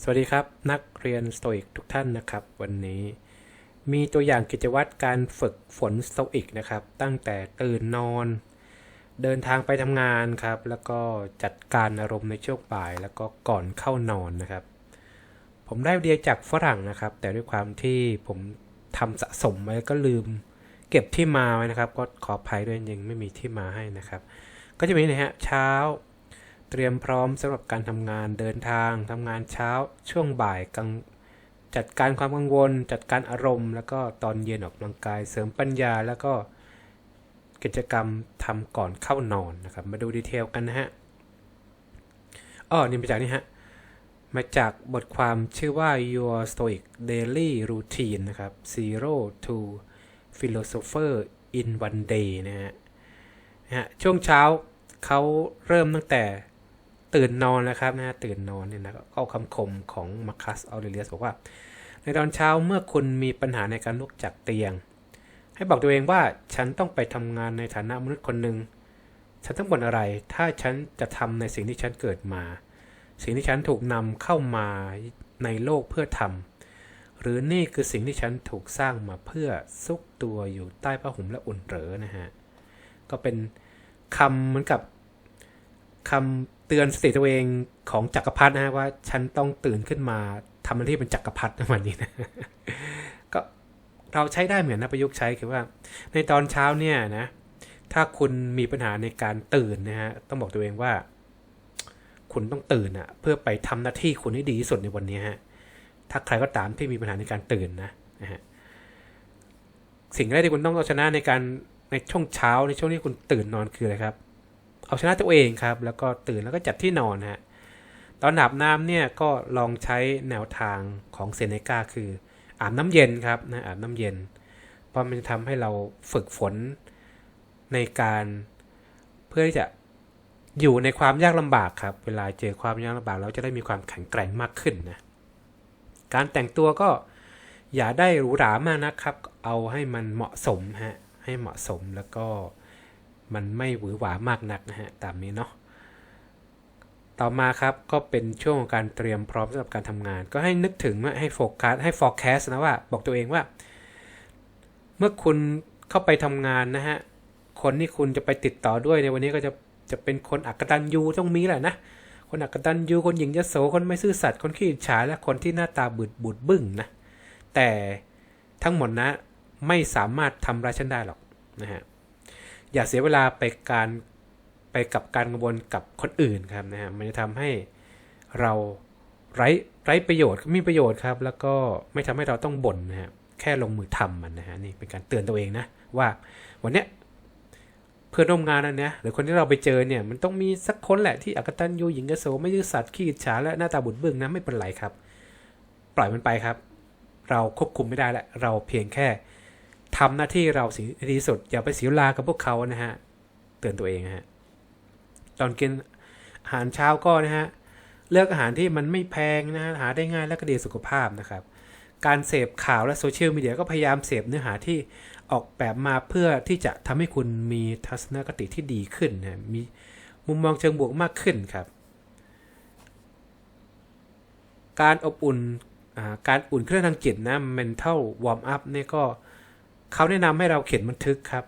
สวัสดีครับ นักเรียนสโตอิกทุกท่านนะครับ วันนี้มีตัวอย่างกิจวัตรการฝึกฝนสโตอิกนะครับ ตั้งแต่ตื่นนอน เดินทางไปทำงานครับ แล้วก็จัดการอารมณ์ในช่วงบ่าย แล้วก็ก่อนเข้านอนนะครับ ผมได้ไอเดียจากฝรั่งนะครับ แต่ด้วยความที่ผมทำสะสมไว้ก็ลืม เก็บที่มาไว้นะครับ ก็ขออภัยด้วยจริงไม่มีที่มาให้นะครับ ก็จะมีนะฮะเช้า เตรียมพร้อมสำหรับการทำงานเดินทางทำงานเช้าช่วงบ่ายกลางจัดการความกังวล จัดการอารมณ์ แล้วก็ตอนเย็นออกกำลังกายเสริมปัญญาแล้วก็กิจกรรมทำก่อนเข้านอนนะครับ มาดูดีเทลกันนะฮะอ้อนี่มาจากนี่ฮะมาจากบทความชื่อว่า Your Stoic Daily Routine นะครับ Zero to Philosopher in One Day นะฮะนะฮะช่วงเช้าเขาเริ่มตั้งแต่ ตื่นนอนแล้วครับนะฮะตื่นนอนเนี่ยนะก็เอาคำคมของมาคัสออเรเลียสบอกว่า ในตอนเช้าเมื่อคุณมีปัญหาในการลุกจากเตียง ให้บอกตัวเองว่าฉันต้องไปทำงานในฐานะมนุษย์คนหนึ่งฉันต้องบ่นอะไร ถ้าฉันจะทำในสิ่งที่ฉันเกิดมา สิ่งที่ฉันถูกนำเข้ามาในโลกเพื่อทำหรือนี่คือสิ่งที่ฉันถูกสร้างมาเพื่อซุกตัวอยู่ใต้ผ้าห่มและอุ่นเหรอนะฮะก็เป็นคำเหมือนกับคำ เตือนสติตัวเองของจักรพรรดินะฮะว่าฉันต้องตื่นขึ้นมาทำหน้าที่เป็นจักรพรรดิในวันนี้นะก็เราใช้ได้เหมือนนะประยุกต์ใช้คือว่า ในตอนเช้าเนี่ยนะ ถ้าคุณมีปัญหาในการตื่นนะฮะต้องบอกตัวเองว่า คุณต้องตื่นอะเพื่อไปทำหน้าที่คุณให้ดีที่สุดในวันนี้ฮะถ้าใครก็ตามที่มีปัญหาในการตื่นนะนะฮะสิ่งแรกที่คุณต้องเอาชนะในการในช่วงเช้าในช่วงที่คุณตื่นนอนคืออะไรครับ เอาชนะตัวเองครับ แล้วก็ตื่นแล้วก็จัดที่นอนฮะตอนอาบน้ำเนี่ยก็ลองใช้แนวทางของเซเนกาคืออาบน้ำเย็นครับนะอาบน้ำเย็น เพราะมันจะทำให้เราฝึกฝนในการเพื่อที่จะอยู่ในความยากลำบากครับ เวลาเจอความยากลำบากเราจะได้มีความแข็งแกร่งมากขึ้นนะการแต่งตัวก็อย่าได้หรูหรามากนะครับ เอาให้มันเหมาะสมฮะให้เหมาะสมแล้วก็ มันไม่หวือหวามากนักนะฮะตามนี้เนาะต่อมาครับก็เป็นช่วงของการเตรียมพร้อมสำหรับการทำงาน ก็ให้นึกถึงว่าให้โฟกัสให้ forecast นะว่า บอกตัวเองว่า เมื่อคุณเข้าไปทำงานนะฮะคนที่คุณจะไปติดต่อด้วยในวันนี้ก็จะจะเป็นคนอักตันยูต้องมีแหละนะคนอักตันยูคนหญิงยโสคนไม่ซื่อสัตย์คนขี้อิจฉาและคนที่หน้าตาบูดบูดบึ้งนะแต่ทั้งหมดนะไม่สามารถทำร้ายฉันได้หรอกนะฮะ อย่าเสียเวลาไปการไปกับการกังวลกับคนอื่นครับนะฮะมันจะทำให้เราไร้ไร้ประโยชน์มีประโยชน์ครับ แล้วก็ไม่ทำให้เราต้องบ่นนะฮะแค่ลงมือทำมันนะฮะนี่เป็นการเตือนตัวเองนะว่าวันเนี้ยเพื่อนร่วมงานนั่นนะหรือคนที่เราไปเจอเนี่ยมันต้องมีสักคนแหละที่อักตันยูหญิงกระโสไม่ซื่อสัตย์ขี้ฉาและหน้าตาบุญเบื้องนะไม่เป็นไรครับ ปล่อยมันไปครับ เราควบคุมไม่ได้แล้วเราเพียงแค่ ทำหน้าที่เราสีดีสุด อย่าไปเสียเวลากับพวกเขานะฮะเตือนตัวเองฮะตอนกินอาหารเช้าก็นะฮะเลือกอาหารที่มันไม่แพงนะฮะหาได้ง่ายและก็ดีสุขภาพนะครับ การเสพข่าวและโซเชียลมีเดียก็พยายามเสพเนื้อหาที่ออกแบบมาเพื่อที่จะทำให้คุณมีทัศนคติที่ดีขึ้นนะมีมุมมองเชิงบวกมากขึ้นครับ การอบอุ่นอ่าการอุ่นเครื่องทางจิตนะ mental warm up เนี่ยก็ เขาแนะนำให้เราเขียนบันทึกครับ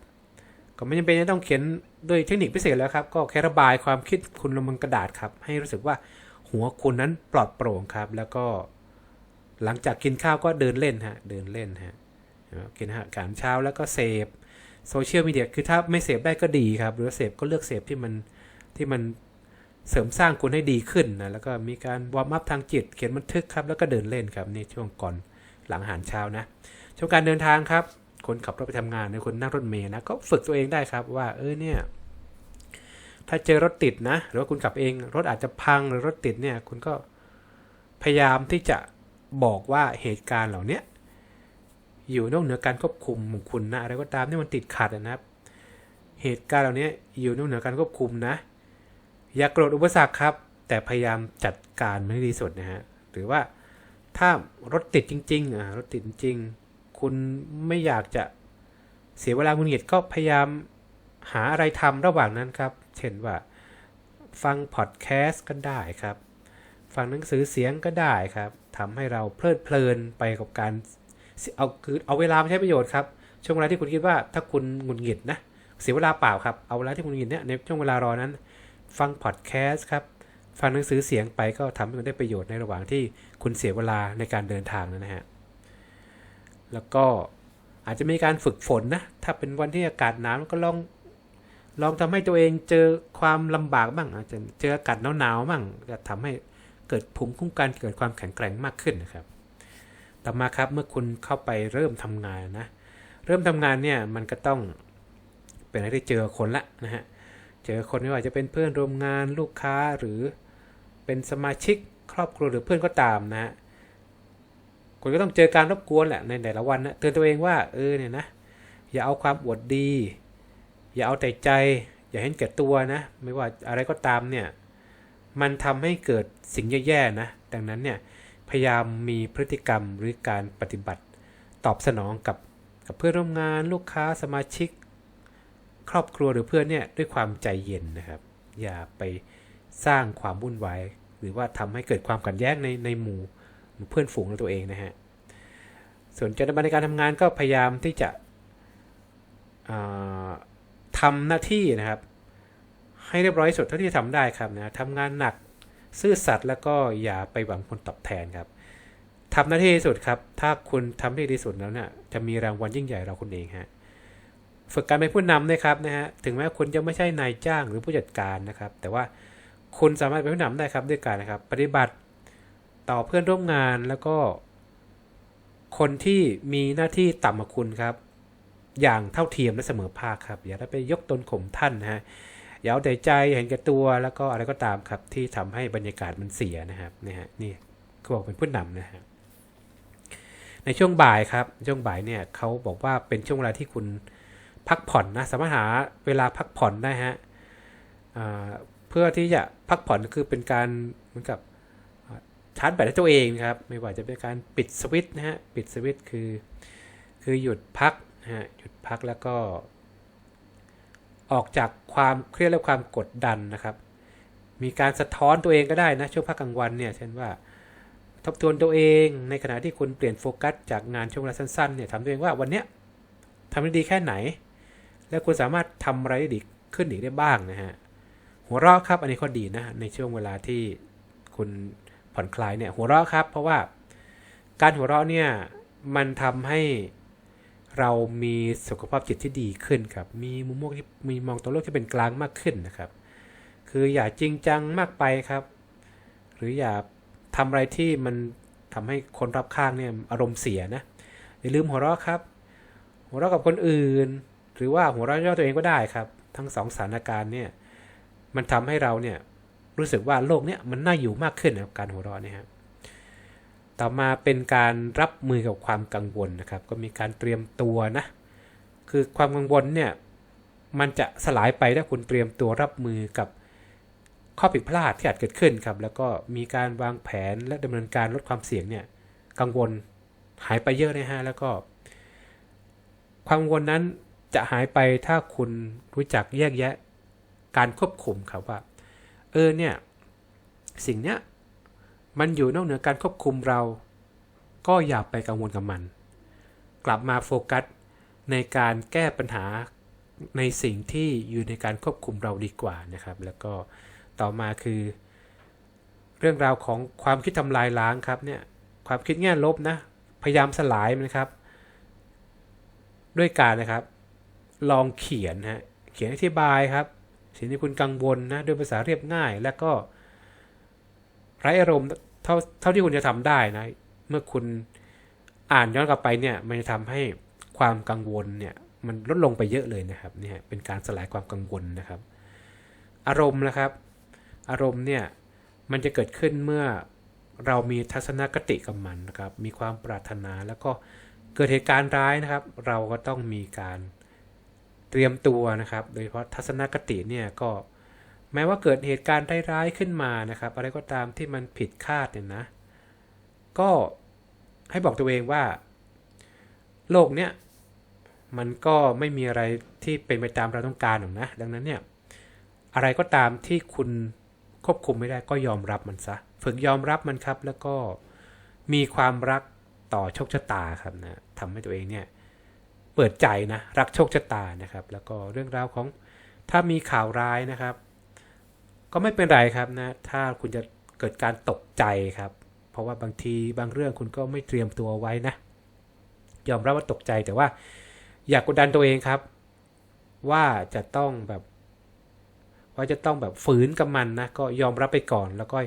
ก็ไม่จำเป็นจะต้องเขียนด้วยเทคนิคพิเศษแล้วครับ ก็แค่ระบายความคิดคุณลงบนกระดาษครับ ให้รู้สึกว่าหัวคุณนั้นปลอดโปร่งครับ แล้วก็หลังจากกินข้าวก็เดินเล่นฮะ เดินเล่นฮะกินอาหารเช้าแล้วก็เสพโซเชียลมีเดียคือถ้าไม่เสพได้ก็ดีครับ หรือเสพก็เลือกเสพที่มันที่มันเสริมสร้างคุณให้ดีขึ้นนะแล้วก็มีการวอร์มอัพทางจิต เขียนบันทึกครับ แล้วก็เดินเล่นครับนี่ช่วงก่อนหลังอาหารเช้านะช่วงการเดินทางครับ คนขับรถไปทำงานหรือคนนั่งรถเมล์นะก็ฝึกตัวเองได้ครับว่าเออเนี่ยถ้าเจอรถติดนะ หรือว่าคุณขับเอง รถอาจจะพังหรือรถติดเนี่ย คุณก็พยายามที่จะบอกว่าเหตุการณ์เหล่านี้อยู่นอกเหนือการควบคุมของคุณนะอะไรก็ตามที่มันติดขัดนะครับ เหตุการณ์เหล่านี้อยู่นอกเหนือการควบคุมนะ อย่ากโกรธอุปสรรคครับ แต่พยายามจัดการมันให้ดีสุดนะฮะหรือว่าถ้ารถติดจริงๆอ่ารถติดจริง คุณไม่อยากจะเสียเวลามุนหงิดก็พยายามหาอะไรทำระหว่างนั้นครับ เช่นว่า ฟังพอดแคสต์ก็ได้ครับ ฟังหนังสือเสียงก็ได้ครับทำให้เราเพลิดเพลินไปกับการเอาคือเอาเวลามาใช้ประโยชน์ครับ ช่วงเวลาที่คุณคิดว่าถ้าคุณหงุดหงิดนะเสียเวลาเปล่าครับ เอาเวลาที่คุณหงุดหงิดเนี่ยในช่วงเวลารอนั้น ฟังพอดแคสต์ครับ ฟังหนังสือเสียงไปก็ทำให้คุณได้ประโยชน์ในระหว่างที่คุณเสียเวลาในการเดินทางนะฮะ แล้วก็อาจจะมีการฝึกฝนนะ ถ้าเป็นวันที่อากาศหนาวก็ลองลองทำให้ตัวเองเจอความลำบากบ้างอาจจะเจออากาศหนาวๆบ้างจะทำให้เกิดภูมิคุ้มกันเกิดความแข็งแกร่งมากขึ้นนะครับ ต่อมาครับเมื่อคุณเข้าไปเริ่มทำงานนะ เริ่มทำงานเนี่ยมันก็ต้องเป็นอะไรที่เจอคนละนะฮะ เจอคนไม่ว่าจะเป็นเพื่อนร่วมงานลูกค้าหรือเป็นสมาชิกครอบครัวหรือเพื่อนก็ตามนะฮะ คุณก็ต้องเจอการรบกวนแหละในแต่ละวันนะเตือนตัวเองว่าเออเนี่ยนะอย่าเอาความอวดดี อย่าเอาแต่ใจ อย่าเห็นแก่ตัวนะ ไม่ว่าอะไรก็ตามเนี่ย มันทำให้เกิดสิ่งแย่ๆนะ ดังนั้นเนี่ยพยายามมีพฤติกรรมหรือการปฏิบัติ ตอบสนองกับกับเพื่อนร่วมงานลูกค้าสมาชิก ครอบครัวหรือเพื่อนเนี่ยด้วยความใจเย็นนะครับ อย่าไปสร้างความวุ่นวายหรือว่าทำให้เกิดความขัดแย้งในในหมู่ เพื่อนฝูงของตัวเองนะฮะ ส่วนจะดำเนินในการทำงานก็พยายามที่จะทำหน้าที่นะครับ ให้เรียบร้อยสุดเท่าที่ทำได้ครับนะทำงานหนักซื่อสัตย์แล้วก็อย่าไปหวังผลตอบแทนครับทำหน้าที่ที่สุดครับ ถ้าคุณทำได้ดีสุดแล้วเนี่ยจะมีรางวัลยิ่งใหญ่เราคุณเองฮะฝึกการเป็นผู้นำนะครับนะฮะถึงแม้คุณจะไม่ใช่นายจ้างหรือผู้จัดการนะครับ แต่ว่าคุณสามารถเป็นผู้นำได้ครับด้วยการนะครับ ปฏิบัติ ต่อเพื่อนร่วมงานแล้วก็ คนที่มีหน้าที่ต่ำกว่าคุณครับ อย่างเท่าเทียมและเสมอภาคครับ อย่าได้ไปยกตนข่มท่านนะฮะอย่าเอาแต่ใจเห็นแก่ตัวแล้วก็อะไรก็ตามครับ ที่ทำให้บรรยากาศมันเสียนะครับนี่ฮะนี่เขาบอกเป็นผู้นำนะฮะในช่วงบ่ายครับ ช่วงบ่ายเนี่ยเขาบอกว่าเป็นช่วงเวลาที่คุณพักผ่อนนะสามารถหาเวลาพักผ่อนได้ฮะเพื่อที่จะพักผ่อนคือเป็นการเหมือนกับ ชาร์จแบตให้ตัวเองครับ ไม่ว่าจะเป็นการปิดสวิตช์นะฮะ ปิดสวิตช์คือ คือหยุดพักนะฮะ หยุดพักแล้วก็ ออกจากความเครียดและความกดดันนะครับ มีการสะท้อนตัวเองก็ได้นะ ช่วงพักกลางวันเนี่ย เช่นว่า ทบทวนตัวเองในขณะที่คุณเปลี่ยนโฟกัสจากงานช่วงเวลาสั้นๆเนี่ยทำตัวเองว่าวันเนี้ยทำได้ดีแค่ไหน แล้วคุณสามารถทำอะไรได้ดีขึ้นอีกได้บ้างนะฮะ หัวเราะครับ อันนี้ก็ดีนะ ในช่วงเวลาที่คุณ ผ่อนคลายเนี่ยหัวเราะครับ เพราะว่าการหัวเราะเนี่ยมันทำให้เรามีสุขภาพจิตที่ดีขึ้นครับ มีมุมมองที่มีมองตัวโลกที่เป็นกลางมากขึ้นนะครับ คืออย่าจริงจังมากไปครับ หรืออย่าทำอะไรที่มันทำให้คนรับข้างเนี่ยอารมณ์เสียนะอย่าลืมหัวเราะครับ หัวเราะกับคนอื่น หรือว่าหัวเราะย่อตัวเองก็ได้ครับ ทั้งสองสถานการณ์เนี่ยมันทำให้เราเนี่ย รู้สึกว่าโลกเนี้ยมันน่าอยู่มากขึ้นนะครับการหัวเราะเนี่ยครับต่อมาเป็นการรับมือกับความกังวลนะครับ ก็มีการเตรียมตัวนะ คือความกังวลเนี่ยมันจะสลายไปถ้าคุณเตรียมตัวรับมือกับข้อผิดพลาดที่อาจเกิดขึ้นครับ แล้วก็มีการวางแผนและดำเนินการลดความเสี่ยงเนี่ยกังวลหายไปเยอะนะฮะแล้วก็ ความกังวลนั้นจะหายไปถ้าคุณรู้จักแยกแยะการควบคุมครับว่า เออเนี่ย สิ่งเนี้ยมันอยู่นอกเหนือการควบคุมเรา ก็อย่าไปกังวลกับมัน กลับมาโฟกัสในการแก้ปัญหาในสิ่งที่อยู่ในการควบคุมเราดีกว่านะครับ แล้วก็ต่อมาคือ เรื่องราวของความคิดทำลายล้างครับเนี่ยความคิดแง่ลบนะ พยายามสลายมันครับ ด้วยการนะครับ ลองเขียนฮะเขียนอธิบายครับ สิ่งที่คุณกังวลนะด้วยภาษาเรียบง่าย และก็ไร้อารมณ์เท่าเท่าที่คุณจะทำได้นะ เมื่อคุณอ่านย้อนกลับไปเนี่ย มันจะทำให้ความกังวลเนี่ย มันลดลงไปเยอะเลยนะครับ เนี่ยเป็นการสลายความกังวลนะครับ อารมณ์นะครับ อารมณ์เนี่ยมันจะเกิดขึ้นเมื่อเรามีทัศนคติกับมันนะครับ มีความปรารถนาแล้วก็เกิดเหตุการณ์ร้ายนะครับ เราก็ต้องมีการ เตรียมตัวนะครับ โดยเฉพาะทัศนคติเนี่ยก็แม้ว่าเกิดเหตุการณ์ร้ายๆขึ้นมานะครับ อะไรก็ตามที่มันผิดคาดเนี่ยนะ ก็ให้บอกตัวเองว่า โลกเนี้ยมันก็ไม่มีอะไรที่เป็นไปตามเราต้องการหรอกนะ ดังนั้นเนี่ยอะไรก็ตามที่คุณควบคุมไม่ได้ก็ยอมรับมันซะ ฝึกยอมรับมันครับ แล้วก็มีความรักต่อโชคชะตาครับนะทำให้ตัวเองเนี่ย เปิดใจนะรักโชคชะตานะครับ แล้วก็เรื่องราวของถ้ามีข่าวร้ายนะครับ ก็ไม่เป็นไรครับนะถ้าคุณจะเกิดการตกใจครับ เพราะว่าบางทีบางเรื่องคุณก็ไม่เตรียมตัวไว้นะ ยอมรับว่าตกใจแต่ว่า อย่ากกดดันตัวเองครับ ว่าจะต้องแบบว่าจะต้องแบบฝืนกับมันนะก็ยอมรับไปก่อนแล้วก็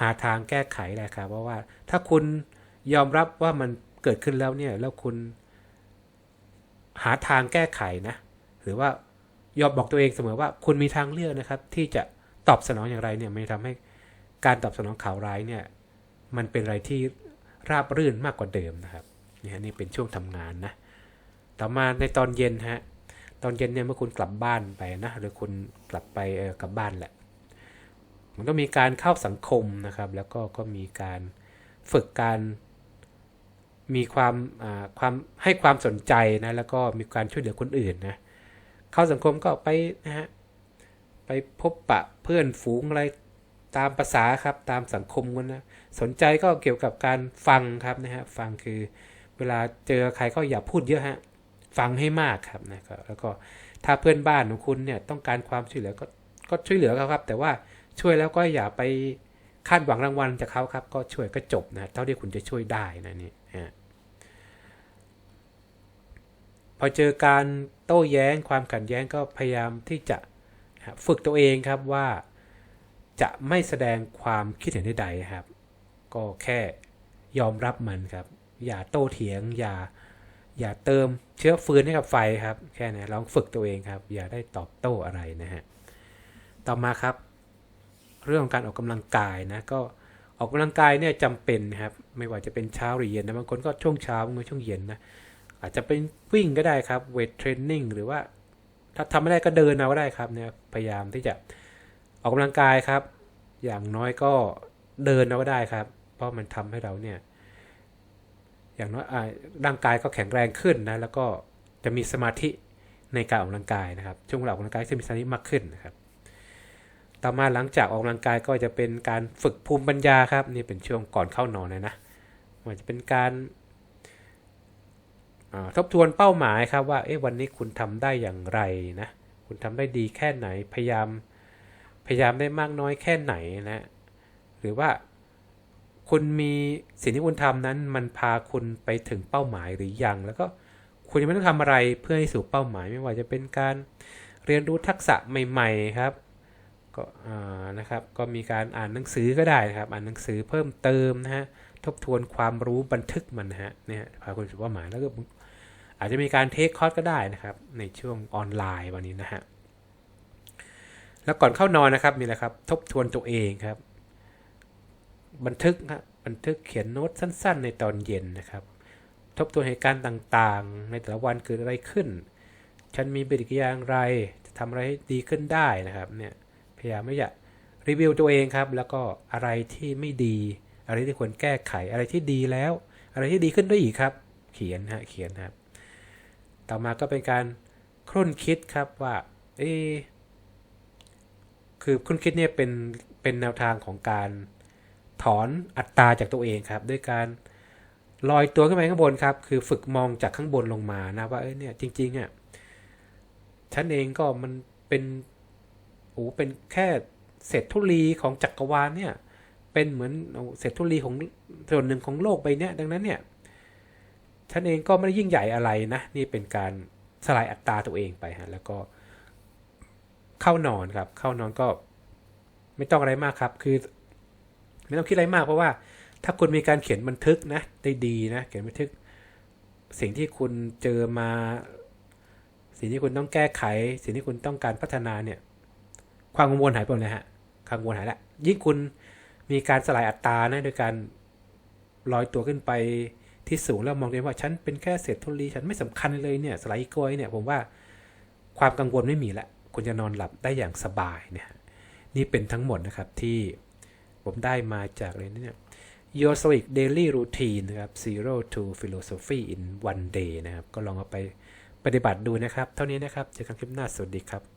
หาทางแก้ไขแหละครับเพราะว่าถ้าคุณยอมรับว่ามันเกิดขึ้นแล้วเนี่ยแล้วคุณ หาทางแก้ไขนะ หรือว่ายอมบอกตัวเองเสมอว่าคุณมีทางเลือกนะครับ ที่จะตอบสนองอย่างไรเนี่ยมันทำให้การตอบสนองข่าวร้ายเนี่ย มันเป็นอะไรที่ราบรื่นมากกว่าเดิมนะครับนี่ฮะนี่เป็นช่วงทำงานนะต่อมาในตอนเย็นฮะตอนเย็นเนี่ยเมื่อคุณกลับบ้านไปนะหรือคุณกลับไปเออกลับบ้านแหละ มันก็มีการเข้าสังคมนะครับ แล้วก็ก็มีการฝึกการ มีความความให้ความสนใจนะแล้วก็มีการช่วยเหลือคนอื่นนะเข้าสังคมก็ไปนะฮะไปพบปะเพื่อนฝูงอะไรตามภาษาครับตามสังคมกันนะสนใจก็เกี่ยวกับการฟังครับนะฮะฟังคือเวลาเจอใครก็อย่าพูดเยอะฮะฟังให้มากครับนะครับแล้วก็ถ้าเพื่อนบ้านของคุณเนี่ยต้องการความช่วยเหลือก็ก็ช่วยเหลือเขาครับ แต่ว่าช่วยแล้วก็อย่าไปคาดหวังรางวัลจากเขาครับ ก็ช่วยก็จบนะเท่าที่คุณจะช่วยได้นะนี่ฮะ พอเจอการโต้แย้งความขัดแย้งก็พยายามที่จะฝึกตัวเองครับว่าจะไม่แสดงความคิดเห็นใดๆครับ ก็แค่ยอมรับมันครับ อย่าโต้เถียง อย่าอย่าเติมเชื้อฟืนให้กับไฟครับ แค่นี้ลองฝึกตัวเองครับ อย่าได้ตอบโต้อะไรนะฮะต่อมาครับ เรื่องของการออกกำลังกายนะก็ออกกำลังกายเนี่ยจำเป็นครับ ไม่ว่าจะเป็นเช้าหรือเย็นนะบางคนก็ช่วงเช้าบางคนช่วงเย็นนะ อาจจะเป็นวิ่งก็ได้ครับเวทเทรนนิ่งหรือว่า ถ้าทำไม่ได้ก็เดินเอาก็ได้ครับเนี่ยพยายามที่จะออกกำลังกายครับ อย่างน้อยก็เดินเอาก็ได้ครับ เพราะมันทำให้เราเนี่ย อย่างน้อยร่างกายก็แข็งแรงขึ้นนะแล้วก็จะมีสมาธิในการออกกำลังกายนะครับ ช่วงเราออกกำลังกายจะมีสมาธิมากขึ้นนะครับ ต่อมาหลังจากออกกำลังกายก็จะเป็นการฝึกภูมิปัญญาครับ นี่เป็นช่วงก่อนเข้านอนเลยนะมันจะเป็นการ ทบทวนเป้าหมายครับว่าเอ๊ะวันนี้คุณทำได้อย่างไรนะ คุณทำได้ดีแค่ไหนพยายามพยายามได้มากน้อยแค่ไหนนะ หรือว่าคุณมีสิ่งที่คุณทำนั้นมันพาคุณไปถึงเป้าหมายหรือยัง แล้วก็คุณยังไม่ต้องทำอะไรเพื่อให้สู่เป้าหมายไม่ว่าจะเป็นการเรียนรู้ทักษะใหม่ ๆครับก็นะครับก็มีการอ่านหนังสือก็ได้นะครับ อ่านหนังสือเพิ่มเติมนะฮะ ทบทวนความรู้บันทึกมันนะฮะเนี่ยพาคุณสู่เป้าหมายแล้วก็อาจจะมีการเทคคอร์สก็ได้นะครับ ในช่วงออนไลน์วันนี้นะฮะแล้วก่อนเข้านอนนะครับมีอะไรครับ ทบทวนตัวเองครับ บันทึกครับบันทึกเขียนโน้ตสั้น ๆ ในตอนเย็นนะครับ ทบทวนเหตุการณ์ต่างๆ ในแต่ละวันเกิดอะไรขึ้น ฉันมีปฏิกิริยาอย่างไร จะทำอะไรให้ดีขึ้นได้นะครับเนี่ยพยายามไม่อยากรีวิวตัวเองครับ แล้วก็อะไรที่ไม่ดี อะไรที่ควรแก้ไขอะไรที่ดีแล้ว อะไรที่ดีขึ้นได้อีกครับ เขียนฮะเขียนครับ ต่อมาก็เป็นการครุ่นคิดครับว่าเอคือครุ่นคิดเนี่ยเป็นเป็นแนวทางของการถอนอัตราจากตัวเองครับ ด้วยการลอยตัวขึ้นไปข้างบนครับ คือฝึกมองจากข้างบนลงมานะว่าเอ้ยเนี่ยจริงๆอะฉันเองก็มันเป็นโอ้เป็นแค่เศษธุลีของจักรวาลเนี่ย เป็นเหมือนเศษธุลีของส่วนหนึ่งของโลกใบนี้ดังนั้นเนี่ยฉันเองก็ไม่ได้ยิ่งใหญ่อะไรนะ นี่เป็นการสลายอัตราตัวเองไปฮะแล้วก็เข้านอนครับ เข้านอนก็ไม่ต้องอะไรมากครับ คือ ไม่ต้องคิดอะไรมากเพราะว่า ถ้าคุณมีการเขียนบันทึกนะ ได้ดีนะ เขียนบันทึก สิ่งที่คุณเจอมา สิ่งที่คุณต้องแก้ไข สิ่งที่คุณต้องการพัฒนาเนี่ย ความกังวลหายไปเลยฮะความกังวลหายละยิ่งคุณ มีการสลายอัตรานะโดยการลอยตัวขึ้นไปที่สูงแล้วมองเห็นว่าฉันเป็นแค่เศษธุลีฉันไม่สำคัญเลยเนี่ยสไลด์กล้วยเนี่ยผมว่าความกังวลไม่มีละคุณจะนอนหลับได้อย่างสบายเนี่ยนี่เป็นทั้งหมดนะครับที่ผมได้มาจากเลยเนี่ย Your Stoic Daily Routine นะครับ Zero to Philosophy in One Day นะครับ ก็ลองเอาไปปฏิบัติดูนะครับ เท่านี้นะครับ เจอกันคลิปหน้า สวัสดีครับ